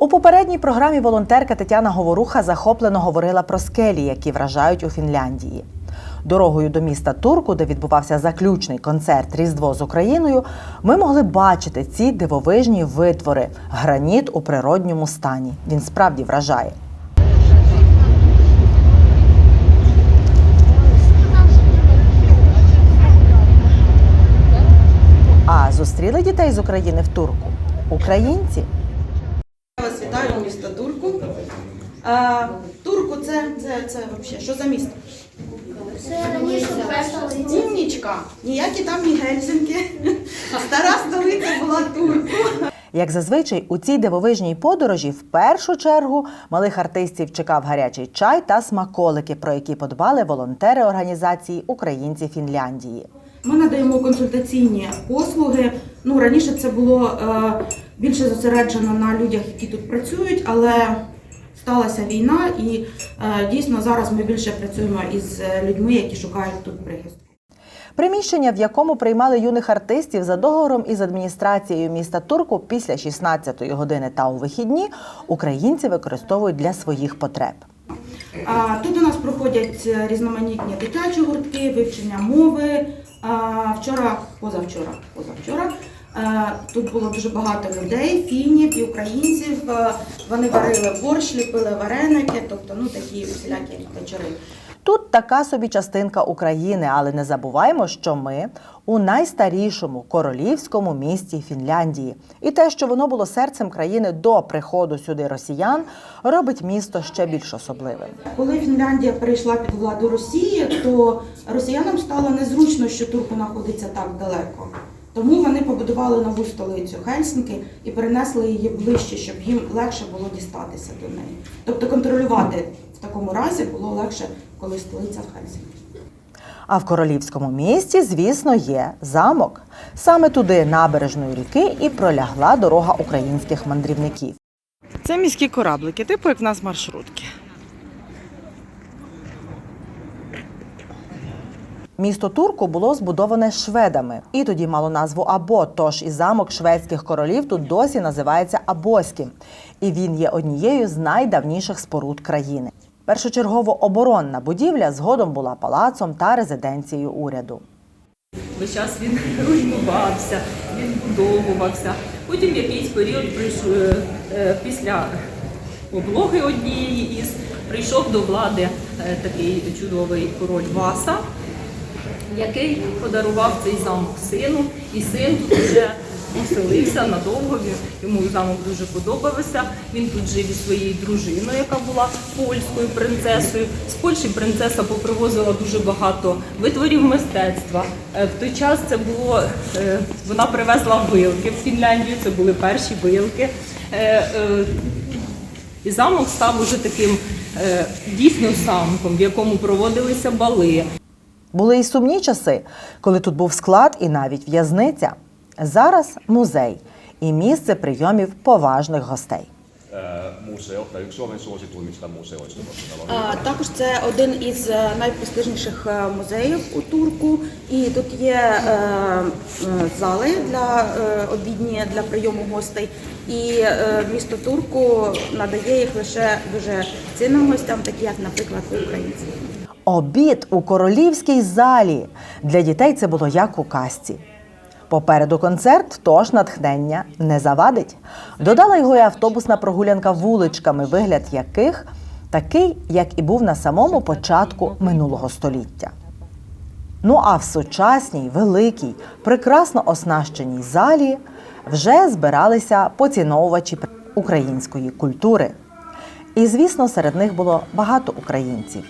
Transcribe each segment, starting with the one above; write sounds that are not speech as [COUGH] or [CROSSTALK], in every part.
У попередній програмі волонтерка Тетяна Говоруха захоплено говорила про скелі, які вражають у Фінляндії. Дорогою до міста Турку, де відбувався заключний концерт Різдво з Україною, ми могли бачити ці дивовижні витвори граніт у природньому стані. Він справді вражає. А зустріли дітей з України в Турку? Українці. Я вас вітаю місто Турку. А, турку це, це, це взагалі, що за місто? Умнічка. Ніякі там не Гельсінки. Стара столиця була Турку. Як зазвичай, у цій дивовижній подорожі в першу чергу малих артистів чекав гарячий чай та смаколики, про які подбали волонтери організації Українці Фінляндії. Ми надаємо консультаційні послуги. Ну раніше це було е, більше зосереджено на людях, які тут працюють, але сталася війна, і е, дійсно зараз ми більше працюємо із е, людьми, які шукають тут прихистку. Приміщення, в якому приймали юних артистів за договором із адміністрацією міста Турку після 16-ї години та у вихідні, українці використовують для своїх потреб. Тут у нас проходять е, різноманітні дитячі гуртки, вивчення мови. Вчора, позавчора, позавчора. Е, Тут було дуже багато людей, фінів і українців. Е, Вони варили борщ, ліпили вареники, тобто ну такі всілякі вечори. Тут така собі частинка України, але не забуваємо, що ми у найстарішому королівському місті Фінляндії. І те, що воно було серцем країни до приходу сюди росіян, робить місто ще більш особливим. Коли Фінляндія перейшла під владу Росії, то росіянам стало незручно, що Турку знаходиться так далеко. Тому вони побудували нову столицю Хельсінки і перенесли її ближче, щоб їм легше було дістатися до неї. Тобто контролювати в такому разі було легше, коли столиця в Хельсінкі. А в королівському місті, звісно, є замок. Саме туди набережної ріки і пролягла дорога українських мандрівників. Це міські кораблики, типу як в нас маршрутки. Місто Турку було збудоване шведами і тоді мало назву Або. Тож і замок шведських королів тут досі називається Абоським. І він є однією з найдавніших споруд країни. Першочергово оборонна будівля згодом була палацом та резиденцією уряду. Весь час він [LAUGHS] руйнувався, він будовувався. Потім якийсь період прийшов, е, е, після облоги однієї із прийшов до влади е, такий чудовий король Васа, який подарував цей замок сину, і син тут вже оселився надовго. Йому замок дуже подобався. Він тут жив із своєю дружиною, яка була польською принцесою. З Польщі принцеса попривозила дуже багато витворів мистецтва. Е, В той час це було е, вона привезла вилки в Фінляндію. Це були перші вилки. Е, І замок став уже таким дійсно замком, в якому проводилися бали. Були й сумні часи, коли тут був склад і навіть в'язниця. Зараз музей і місце прийомів поважних гостей. Suomen suosituimmista museoista. А, Також це один із е, найпрестижніших е, музеїв у Турку. І тут є е, е, зали для е, обідні для прийому гостей. І е, місто Турку надає їх лише дуже цінним гостям, такі як, наприклад, українці. Обід у королівській залі. Для дітей це було як у казці. Попереду концерт, тож натхнення не завадить. Додала його і автобусна прогулянка вуличками, вигляд яких такий, як і був на самому початку минулого століття. Ну а в сучасній, великій, прекрасно оснащеній залі вже збиралися поціновувачі української культури. І, звісно, серед них було багато українців,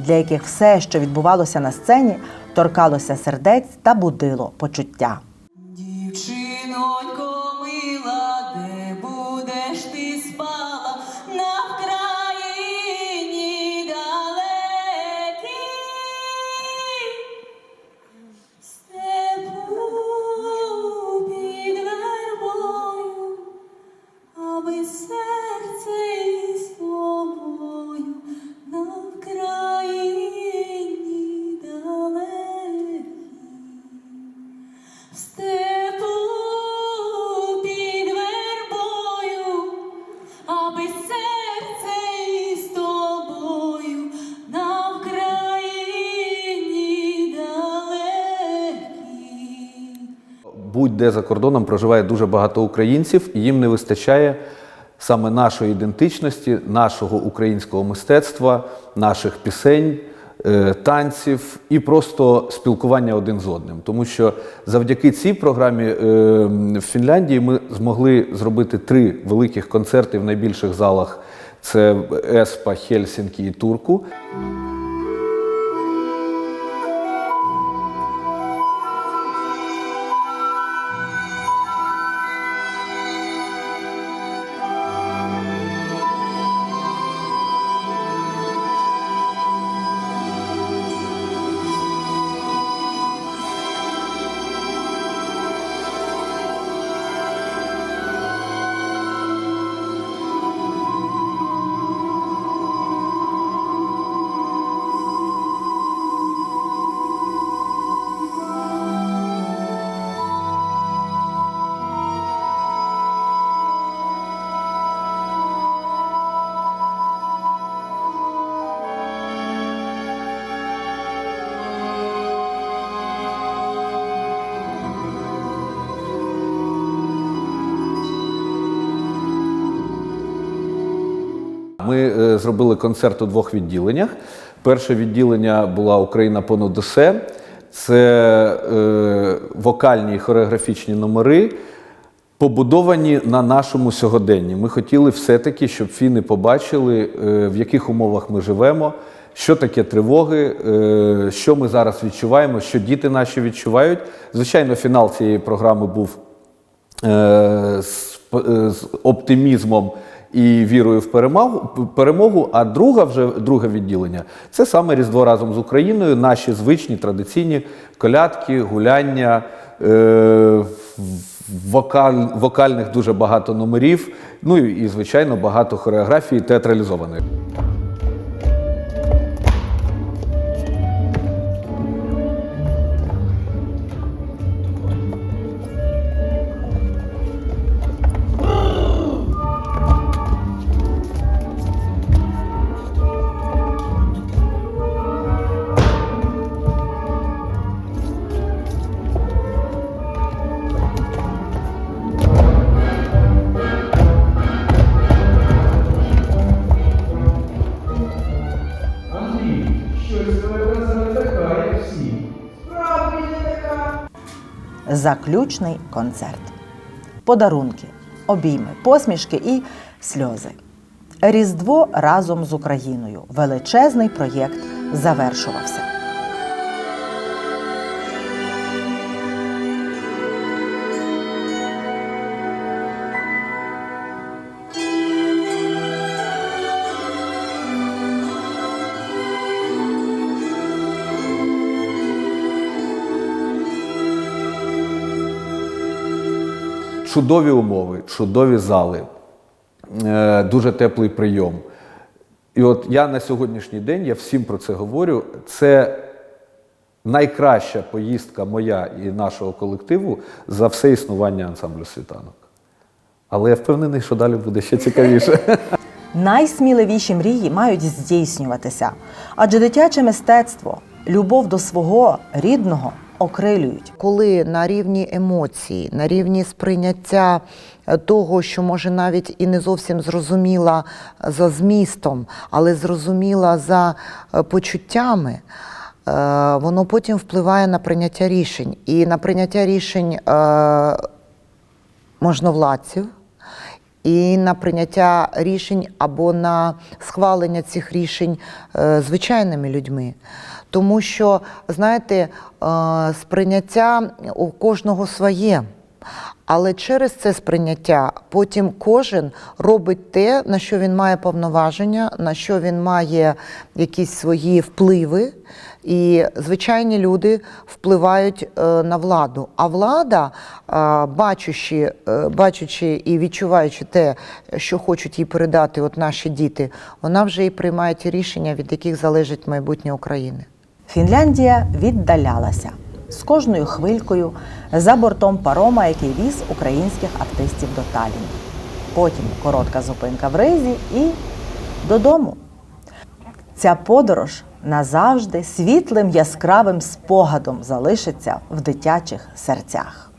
для яких все, що відбувалося на сцені, торкалося сердець та будило почуття. Дівчинонько мила, де будеш ти спала на Вкраїні далекій? Степу під вербою, аби серце де за кордоном проживає дуже багато українців, і їм не вистачає саме нашої ідентичності, нашого українського мистецтва, наших пісень, е, танців і просто спілкування один з одним. Тому що завдяки цій програмі е, в Фінляндії ми змогли зробити три великих концерти в найбільших залах: це Еспа, Хельсінкі і Турку. Ми е, зробили концерт у двох відділеннях. Перше відділення була Україна понад усе. Це е, вокальні і хореографічні номери, побудовані на нашому сьогоденні. Ми хотіли все-таки, щоб фіни побачили, е, в яких умовах ми живемо, що таке тривоги, що ми зараз відчуваємо, що діти наші відчувають. Звичайно, фінал цієї програми був з оптимізмом і вірою в перемогу, перемогу. А друга вже друге відділення це саме Різдво разом з Україною, наші звичні традиційні колядки, гуляння. Е, Вокаль, вокальних дуже багато номерів, ну і, звичайно, багато хореографії театралізованої. Заключний концерт. Подарунки, обійми, посмішки і сльози. Різдво разом з Україною. Величезний проєкт завершувався. Чудові умови, чудові зали, е, дуже теплий прийом. І от я на сьогоднішній день, я всім про це говорю, це найкраща поїздка моя і нашого колективу за все існування ансамблю світанок. Але я впевнений, що далі буде ще цікавіше. [LAUGHS] Найсміливіші мрії мають здійснюватися, адже дитяче мистецтво, любов до свого рідного окрилюють. коли на рівні емоцій, на рівні сприйняття е, того, що може навіть і не зовсім зрозуміла за змістом, але зрозуміла за е, почуттями, е, воно потім впливає на прийняття рішень. І на прийняття рішень е, можновладців. І на прийняття рішень або на схвалення цих рішень е, звичайними людьми. Тому що, знаєте, е, сприйняття у кожного своє. Але через це сприйняття потім кожен робить те, на що він має повноваження, на що він має якісь свої впливи. І звичайні люди впливають е, на владу. А влада, е, бачучи, е, бачучи і відчуваючи те, що хочуть їй передати от наші діти, вона вже і приймає ті рішення, від яких залежить майбутнє України. Фінляндія віддалялася з кожною хвилькою за бортом парома, який віз українських артистів до Талліна. Потім коротка зупинка в Ризі і додому. Ця подорож назавжди світлим яскравим спогадом залишиться в дитячих серцях.